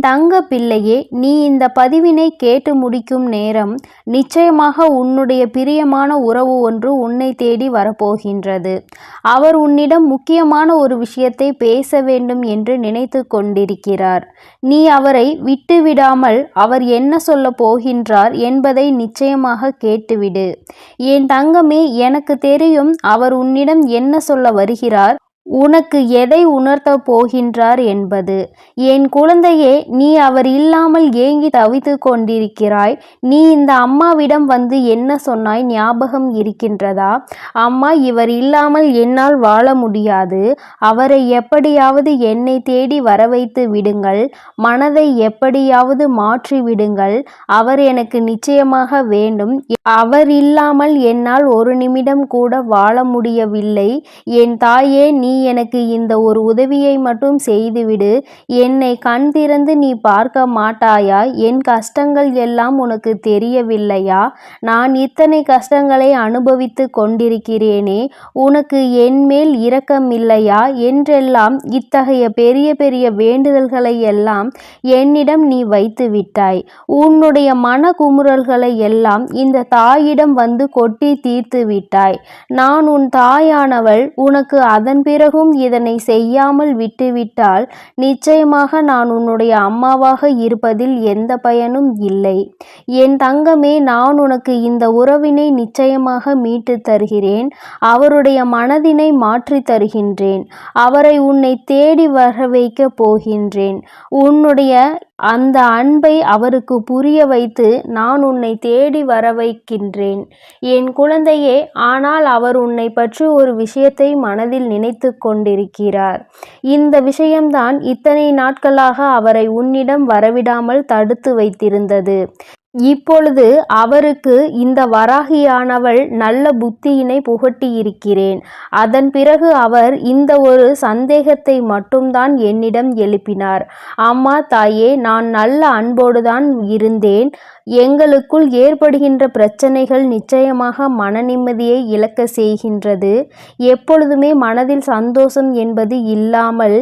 என் தங்க பிள்ளையே நீ இந்த பதிவினை கேட்டு முடிக்கும் நேரம் நிச்சயமாக உன்னுடைய பிரியமான உறவு ஒன்று உன்னை தேடி வரப்போகின்றது. அவர் உன்னிடம் முக்கியமான ஒரு விஷயத்தை பேச வேண்டும் என்று நினைத்து கொண்டிருக்கிறார். நீ அவரை விட்டுவிடாமல் அவர் என்ன சொல்ல போகின்றார் என்பதை நிச்சயமாக கேட்டுவிடு. என் தங்கமே எனக்கு தெரியும் அவர் உன்னிடம் என்ன சொல்ல வருகிறார் உனக்கு எதை உணர்த்தப் போகின்றார் என்பது. என் குழந்தையே நீ அவர் இல்லாமல் ஏங்கி தவித்து கொண்டிருக்கிறாய். நீ இந்த அம்மாவிடம் வந்து என்ன சொன்னாய் ஞாபகம் இருக்கின்றதா? அம்மா இவர் இல்லாமல் என்னால் வாழ முடியாது. அவரை எப்படியாவது என்னை தேடி வர வைத்து விடுங்கள். மனதை எப்படியாவது மாற்றி விடுங்கள். அவர் எனக்கு நிச்சயமாக வேண்டும். அவர் இல்லாமல் என்னால் ஒரு நிமிடம் கூட வாழ முடியவில்லை. என் தாயே நீ எனக்கு இந்த ஒரு உதவியை மட்டும் செய்துவிடு. என்னை கண் திறந்து நீ பார்க்க மாட்டாயா? என் கஷ்டங்கள் எல்லாம் உனக்கு தெரியவில்லையா? நான் இத்தனை கஷ்டங்களை அனுபவித்து கொண்டிருக்கிறேனே. உனக்கு என் மேல் இரக்கமில்லையா? என்றெல்லாம் இத்தகைய பெரிய பெரிய வேண்டுதல்களை எல்லாம் என்னிடம் நீ வைத்து விட்டாய். உன்னுடைய மன குமுறல்களை எல்லாம் இந்த தாயிடம் வந்து கொட்டி தீர்த்து விட்டாய். நான் உன் தாயானவள் உனக்கு அதன் பிறகும் இதனை செய்யாமல் விட்டுவிட்டால் நிச்சயமாக நான் உன்னுடைய அம்மாவாக இருப்பதில் எந்த பயனும் இல்லை. என் தங்கமே நான் உனக்கு இந்த உறவினை நிச்சயமாக மீட்டு தருகிறேன். அவருடைய மனதினை மாற்றி தருகின்றேன். அவரை உன்னை தேடி வர வைக்க போகின்றேன். உன்னுடைய அந்த அன்பை அவருக்கு புரிய வைத்து நான் உன்னை தேடி வர வைக்கின்றேன் என் குழந்தையே ஆனால் அவர் உன்னை பற்றி ஒரு விஷயத்தை மனதில் நினைத்து கொண்டிருக்கிறார். இந்த விஷயம்தான் இத்தனை நாட்களாக அவரை உன்னிடம் வரவிடாமல் தடுத்து வைத்திருந்தது. இப்பொழுது அவருக்கு இந்த வராகியானவள் நல்ல புத்தியினை புகட்டியிருக்கிறேன். அதன் பிறகு அவர் இந்த ஒரு சந்தேகத்தை மட்டும்தான் என்னிடம் எழுப்பினார். அம்மா தாயே நான் நல்ல அன்போடுதான் இருந்தேன். எங்களுக்குள் ஏற்படுகின்ற பிரச்சனைகள் நிச்சயமாக மன நிம்மதியை இழக்க செய்கின்றது. எப்பொழுதுமே மனதில் சந்தோஷம் என்பது இல்லாமல்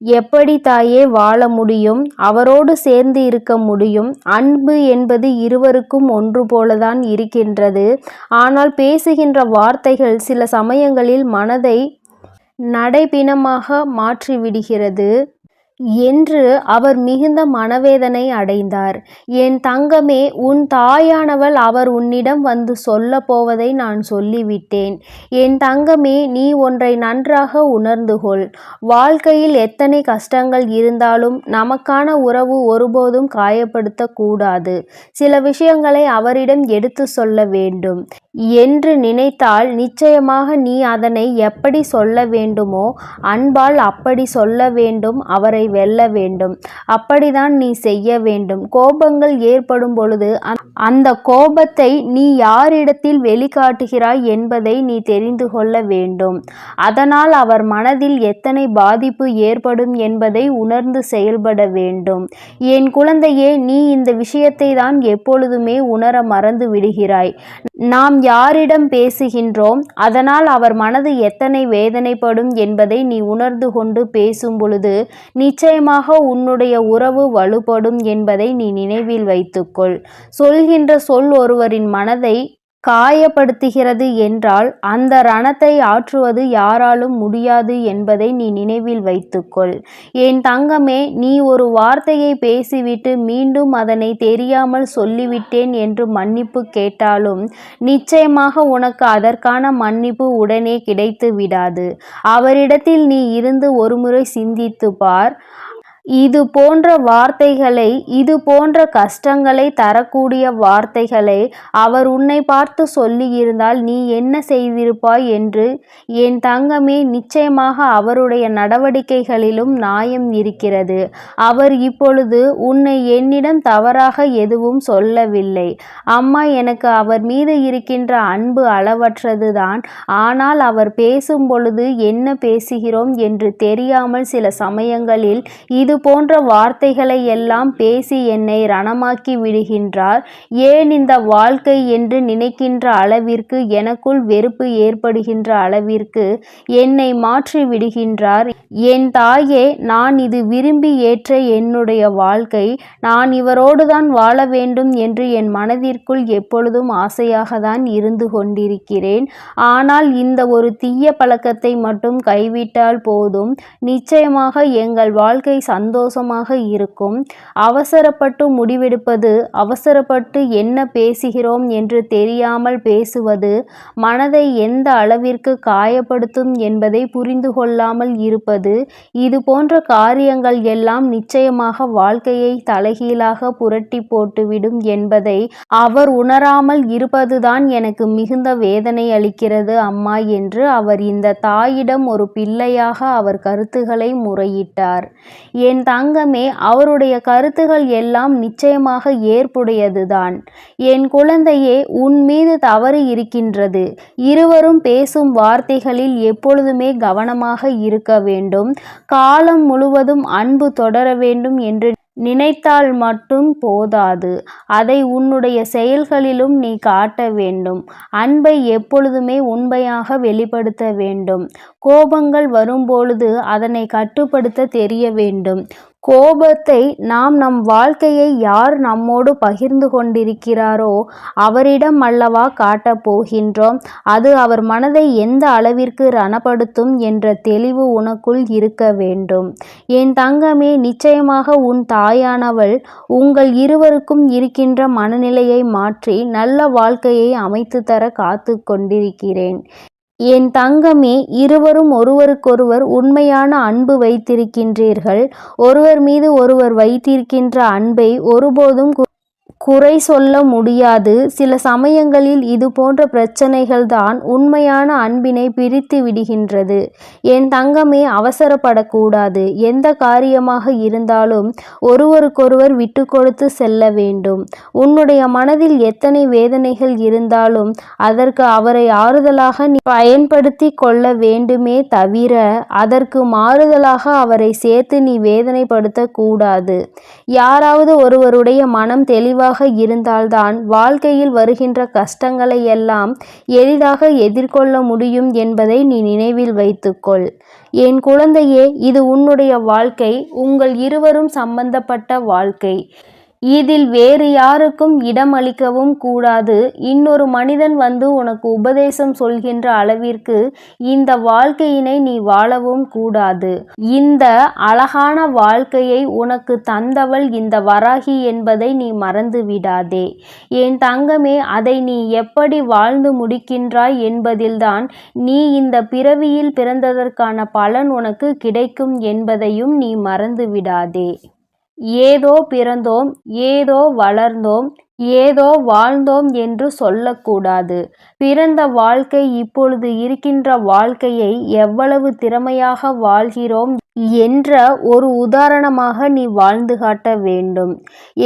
எப்படி தாயே வாழ முடியும்? அவரோடு சேர்ந்து இருக்க முடியும். அன்பு என்பது இருவருக்கும் ஒன்று போலதான் இருக்கின்றது. ஆனால் பேசுகின்ற வார்த்தைகள் சில சமயங்களில் மனதை நடைபிணமாக மாற்றிவிடுகிறது. என்று அவர் மிகுந்த மனவேதனை அடைந்தார். என் தங்கமே உன் தாயானவள் அவர் உன்னிடம் வந்து சொல்ல போவதை நான் சொல்லிவிட்டேன். என் தங்கமே நீ ஒன்றை நன்றாக உணர்ந்து கொள். வாழ்க்கையில் எத்தனை கஷ்டங்கள் இருந்தாலும் நமக்கான உறவு ஒருபோதும் காயப்படுத்தக்கூடாது சில விஷயங்களை அவரிடம் எடுத்து சொல்ல வேண்டும். என்று நினைத்தால் நிச்சயமாக நீ அதனை எப்படி சொல்ல வேண்டுமோ அன்பால் அப்படி சொல்ல வேண்டும் அவரை வெல்ல வேண்டும். அப்படிதான் நீ செய்ய வேண்டும். கோபங்கள் ஏற்படும் பொழுது அந்த கோபத்தை நீ யாரிடத்தில் வெளிக்காட்டுகிறாய் என்பதை நீ தெரிந்து கொள்ள வேண்டும். அதனால் அவர் மனதில் எத்தனை பாதிப்பு ஏற்படும் என்பதை உணர்ந்து செயல்பட வேண்டும். என் குழந்தையே நீ இந்த விஷயத்தை தான் எப்பொழுதுமே உணர மறந்து விடுகிறாய். நாம் யாரிடம் பேசுகின்றோம் அதனால் அவர் மனது எத்தனை வேதனைப்படும் என்பதை நீ உணர்ந்து கொண்டு பேசும் பொழுது நிச்சயமாக உன்னுடைய உறவு வலுப்படும் என்பதை நீ நினைவில் வைத்துக்கொள். சொல்கின்ற சொல் ஒருவரின் மனதை காயப்படுத்துகிறது என்றால் அந்த ரணத்தை ஆற்றுவது யாராலும் முடியாது என்பதை நீ நினைவில் வைத்துக்கொள். என் தங்கமே நீ ஒரு வார்த்தையை பேசிவிட்டு மீண்டும் அதனை தெரியாமல் சொல்லிவிட்டேன் என்று மன்னிப்பு கேட்டாலும் நிச்சயமாக உனக்கு அதற்கான மன்னிப்பு உடனே கிடைத்து விடாது அவரிடத்தில் நீ இருந்து ஒருமுறை சிந்தித்து பார். இது போன்ற வார்த்தைகளை இது போன்ற கஷ்டங்களை தரக்கூடிய வார்த்தைகளை அவர் உன்னை பார்த்து சொல்லியிருந்தால் நீ என்ன செய்திருப்பாய் என்று என் தங்கமே நிச்சயமாக அவருடைய நடவடிக்கைகளிலும் நியாயம் இருக்கிறது. அவர் இப்பொழுது உன்னை என்னிடம் தவறாக எதுவும் சொல்லவில்லை. அம்மா எனக்கு அவர் மீது இருக்கின்ற அன்பு அளவற்றதுதான். ஆனால் அவர் பேசும் பொழுது என்ன பேசுகிறோம் என்று தெரியாமல் சில சமயங்களில் இது போன்ற வார்த்தைகளை எல்லாம் பேசி என்னை ரணமாக்கி விடுகின்றார். ஏன் இந்த வாழ்க்கை என்று நினைக்கின்ற அளவிற்கு எனக்குள் வெறுப்பு ஏற்படுகின்ற அளவிற்கு என்னை மாற்றி விடுகின்றார். என் தாயே நான் இது விரும்பி ஏற்ற என்னுடைய வாழ்க்கை. நான் இவரோடுதான் வாழ வேண்டும் என்று என் மனதிற்குள் எப்பொழுதும் ஆசையாக தான் இருந்து கொண்டிருக்கிறேன். ஆனால் இந்த ஒரு தீய பழக்கத்தை மட்டும் கைவிட்டால் போதும். நிச்சயமாக எங்கள் வாழ்க்கை சந்த சந்தோஷமாக இருக்கும். அவசரப்பட்டு முடிவெடுப்பது அவசரப்பட்டு என்ன பேசுகிறோம் என்று தெரியாமல் பேசுவது மனதை எந்த அளவிற்கு காயப்படுத்தும் என்பதை புரிந்து கொள்ளாமல் இருப்பது இது போன்ற காரியங்கள் எல்லாம் நிச்சயமாக வாழ்க்கையை தலைகீழாக புரட்டி போட்டுவிடும் என்பதை அவர் உணராமல் இருப்பதுதான் எனக்கு மிகுந்த வேதனை அளிக்கிறது அம்மா என்று அவர் இந்த தாயிடம் ஒரு பிள்ளையாக அவர் கருத்துக்களை முறையிட்டார். என் தங்கமே அவருடைய கருத்துகள் எல்லாம் நிச்சயமாக ஏற்புடையதுதான். என் குழந்தையே உன் மீது தவறு இருக்கின்றது. இருவரும் பேசும் வார்த்தைகளில் எப்பொழுதுமே கவனமாக இருக்க வேண்டும். காலம் முழுவதும் அன்பு தொடர வேண்டும் என்று நினைத்தால் மட்டும் போதாது. அதை உன்னுடைய செயல்களிலும் நீ காட்ட வேண்டும். அன்பை எப்பொழுதுமே உண்மையாக வெளிப்படுத்த வேண்டும். கோபங்கள் வரும்பொழுது அதனை கட்டுப்படுத்த தெரிய வேண்டும். கோபத்தை நாம் நம் வாழ்க்கையை யார் நம்மோடு பகிர்ந்து கொண்டிருக்கிறாரோ அவரிடம் அல்லவா காட்டப் போகின்றோம். அது அவர் மனதை எந்த அளவிற்கு ரணப்படுத்தும் என்ற தெளிவு உனக்குள் இருக்க வேண்டும். என் தங்கமே நிச்சயமாக உன் தாயானவள் உங்கள் இருவருக்கும் இருக்கின்ற மனநிலையை மாற்றி நல்ல வாழ்க்கையை அமைத்து தர காத்து கொண்டிருக்கிறேன். என் தங்கமே இருவரும் ஒருவருக்கொருவர் உண்மையான அன்பு வைத்திருக்கின்றீர்கள். ஒருவர் மீது ஒருவர் வைத்திருக்கின்ற அன்பை ஒருபோதும் கு- குறை சொல்ல முடியாது. சில சமயங்களில் இது போன்ற பிரச்சனைகள் தான் உண்மையான அன்பினை பிரித்து விடுகின்றது. என் தங்கமே அவசரப்படக்கூடாது. எந்த காரியமாக இருந்தாலும் ஒருவருக்கொருவர் விட்டு கொடுத்து செல்ல வேண்டும். உன்னுடைய மனதில் எத்தனை வேதனைகள் இருந்தாலும் அதற்கு அவரை ஆறுதலாக நீ பயன்படுத்தி கொள்ள வேண்டுமே தவிர அதற்கு மாறுதலாக அவரை சேர்த்து நீ வேதனைப்படுத்தக்கூடாது. யாராவது ஒருவருடைய மனம் தெளிவாக இருந்தால்தான் வாழ்க்கையில் வருகின்ற கஷ்டங்களை எல்லாம் எளிதாக எதிர்கொள்ள முடியும் என்பதை நீ நினைவில் வைத்துக்கொள். என் குழந்தையே இது உன்னுடைய வாழ்க்கை உங்கள் இருவரும் சம்பந்தப்பட்ட வாழ்க்கை. இதில் வேறு யாருக்கும் இடமளிக்கவும் கூடாது. இன்னொரு மனிதன் வந்து உனக்கு உபதேசம் சொல்கின்ற அளவிற்கு இந்த வாழ்க்கையினை நீ வாழவும் கூடாது. இந்த அழகான வாழ்க்கையை உனக்கு தந்தவள் இந்த வராகி என்பதை நீ மறந்து விடாதே. என் தங்கமே அதை நீ எப்படி வாழ்ந்து முடிக்கின்றாய் என்பதில்தான் நீ இந்த பிறவியில் பிறந்ததற்கான பலன் உனக்கு கிடைக்கும் என்பதையும் நீ மறந்து விடாதே. ஏதோ பிறந்தோம் ஏதோ வளர்ந்தோம் ஏதோ வாழ்ந்தோம் என்று சொல்லக்கூடாது. பிறந்த வாழ்க்கை இப்பொழுது இருக்கின்ற வாழ்க்கையை எவ்வளவு திறமையாக வாழ்கிறோம் என்ற ஒரு உதாரணமாக நீ வாழ்ந்து காட்ட வேண்டும்.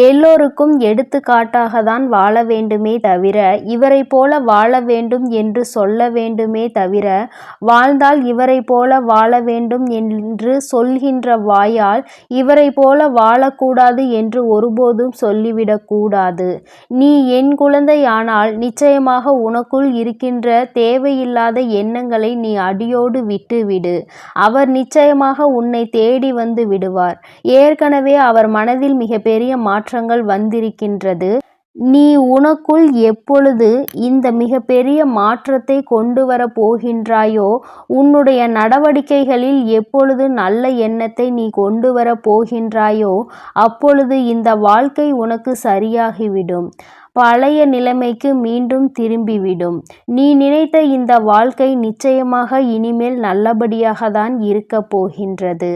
எல்லோருக்கும் எடுத்துக்காட்டாக தான் வாழ வேண்டுமே தவிர இவரை போல வாழ வேண்டும் என்று சொல்ல வேண்டுமே தவிர வாழ்ந்தால் இவரை போல வாழ வேண்டும் என்று சொல்கின்ற வாயால் இவரை போல வாழக்கூடாது என்று ஒருபோதும் சொல்லிவிடக்கூடாது நீ என் குழந்தையானால் நிச்சயமாக உனக்குள் இருக்கின்ற தேவையில்லாத எண்ணங்களை நீ அடியோடு விட்டுவிடு. அவர் நிச்சயமாக உன்னை தேடி வந்து விடுவார். ஏற்கனவே அவர் மனதில் மிகப்பெரிய மாற்றங்கள் வந்திருக்கின்றது. நீ உனக்குள் எப்பொழுது இந்த மிகப்பெரிய மாற்றத்தை கொண்டு வர போகின்றாயோ உன்னுடைய நடவடிக்கைகளில் எப்பொழுது நல்ல எண்ணத்தை நீ கொண்டு வர போகின்றாயோ அப்பொழுது இந்த வாழ்க்கை உனக்கு சரியாகிவிடும். பழைய நிலைமைக்கு மீண்டும் திரும்பிவிடும். நீ நினைத்த இந்த வாழ்க்கை நிச்சயமாக இனிமேல் நல்லபடியாக தான் இருக்க போகின்றது.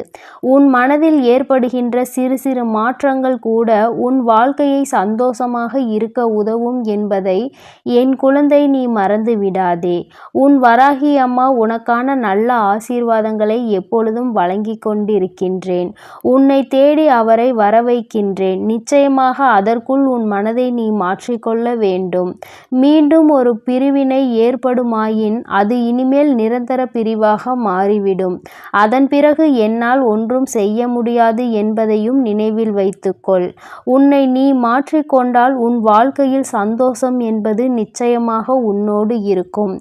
உன் மனதில் ஏற்படுகின்ற சிறு சிறு மாற்றங்கள் கூட உன் வாழ்க்கையை சந்தோஷமாக இருக்க உதவும் என்பதை என் குழந்தை நீ மறந்து விடாதே. உன் வராகி அம்மா உனக்கான நல்ல ஆசீர்வாதங்களை எப்பொழுதும் வழங்கி கொண்டிருக்கின்றேன். உன்னை தேடி அவரை வர வைக்கின்றேன் நிச்சயமாக அதற்குள் உன் மனதை நீ மாற்ற மாற்றிக்கொள்ள வேண்டும். மீண்டும் ஒரு பிரிவினை ஏற்படுமாயின் அது இனிமேல் நிரந்தர பிரிவாக மாறிவிடும். அதன் பிறகு என்னால் ஒன்றும் செய்ய முடியாது என்பதையும் நினைவில் வைத்துக்கொள். உன்னை நீ மாற்றிக்கொண்டால் உன் வாழ்க்கையில் சந்தோஷம் என்பது நிச்சயமாக உன்னோடு இருக்கும்.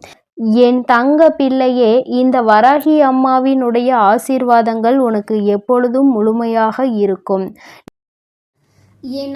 என் தங்க பிள்ளையே இந்த வராகி அம்மாவினுடைய ஆசீர்வாதங்கள் உனக்கு எப்பொழுதும் முழுமையாக இருக்கும். என்